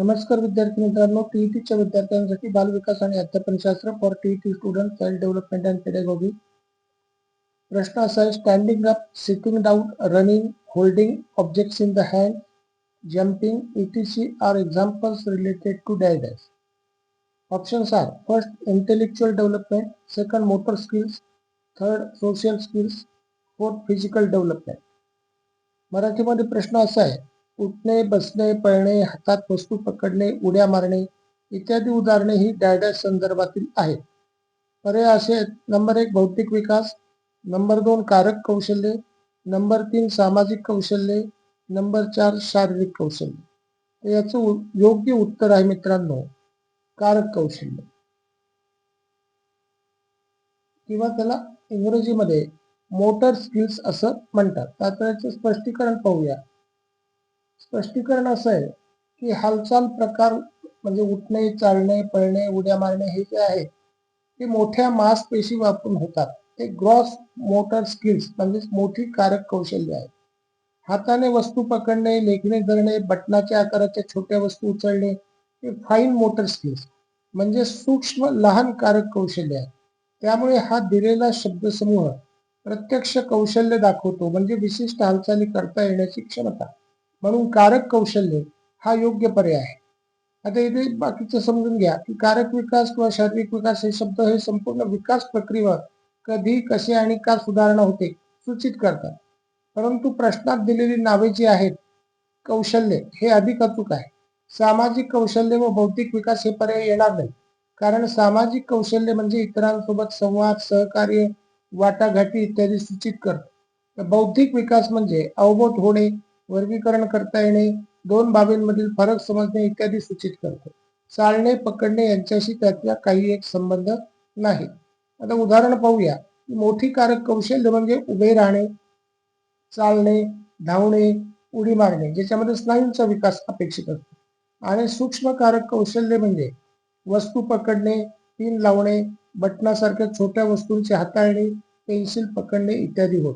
नमस्कार विद्यार्थी मित्रांनो, टीईटीच्या विद्यार्थ्यांसाठी बालविकास आणि अध्यापनशास्त्र for TET student child development and pedagogy प्रश्न standing up sitting down running holding objects in the hand jumping etc are examples related to dash options are first intellectual development second motor skills third social skills fourth physical development मराठीमध्ये प्रश्न असा आहे उठणे बसणे पळणे हातात वस्तू पकडणे उड्या मारणे इत्यादी उदाहरणे ही डायडॅश संदर्भातील आहेत. पर्याय असे आहेत नंबर एक भौतिक विकास नंबर दोन कारक कौशल्ये नंबर तीन सामाजिक कौशल्ये नंबर चार शारीरिक कौशल्य. तर याचं योग्य उत्तर आहे मित्रांनो कारक कौशल्य. किंवा त्याला इंग्रजीमध्ये मोटर स्किल्स असं म्हणतात. तर स्पष्टीकरण पाहूया. स्पष्टीकरण असं आहे की हालचाल प्रकार म्हणजे उठणे चालणे पळणे उड्या मारणे हे जे आहे ते मोठ्या मांसपेशी वापरून होतात. ते ग्रॉस मोटर स्किल्स म्हणजे मोठी कारक कौशल्य आहे. हाताने वस्तू पकडणे लेखणे धरणे बटनाच्या आकाराच्या छोट्या वस्तू उचलणे हे फाईन मोटर स्किल्स म्हणजे सूक्ष्म लहान कारक कौशल्य आहे. त्यामुळे हा दिलेला शब्दसमूह प्रत्यक्ष कौशल्य दाखवतो म्हणजे विशिष्ट हालचाली करता येण्याची क्षमता. म्हणून कारक कौशल्य हा योग्य पर्याय आहे. आता इथे बाकीचं समजून घ्या की कारक विकास किंवा शारीरिक विकास हे शब्द हे संपूर्ण विकास प्रक्रियेवर कधी कसे आणि का सुधारणा होते सूचित करतात. परंतु प्रश्नात दिलेली नावे जी आहेत कौशल्य हे अधिक अचूक आहे. सामाजिक कौशल्य व भौतिक विकास हे पर्याय येणार नाही कारण सामाजिक कौशल्य म्हणजे इतरांसोबत संवाद सहकार्य वाटाघाटी इत्यादी सूचित करतं. बौद्धिक विकास म्हणजे अवबोध होणे वर्गीकरण करता येणे दोन बाबींमधील फरक समजणे इत्यादी सूचित करतो. चालणे पकडणे यांच्याशी त्यातला काही एक संबंध नाही. आता उदाहरण पाहूया. मोठी कारक कौशल्य म्हणजे उभे राहणे चालणे धावणे उडी मारणे ज्याच्यामध्ये स्नायूंचा विकास अपेक्षित असतो. आणि सूक्ष्म कारक कौशल्य म्हणजे वस्तू पकडणे पिन लावणे बटनासारख्या छोट्या वस्तूंची हाताळणे पेन्सिल पकडणे इत्यादी होत.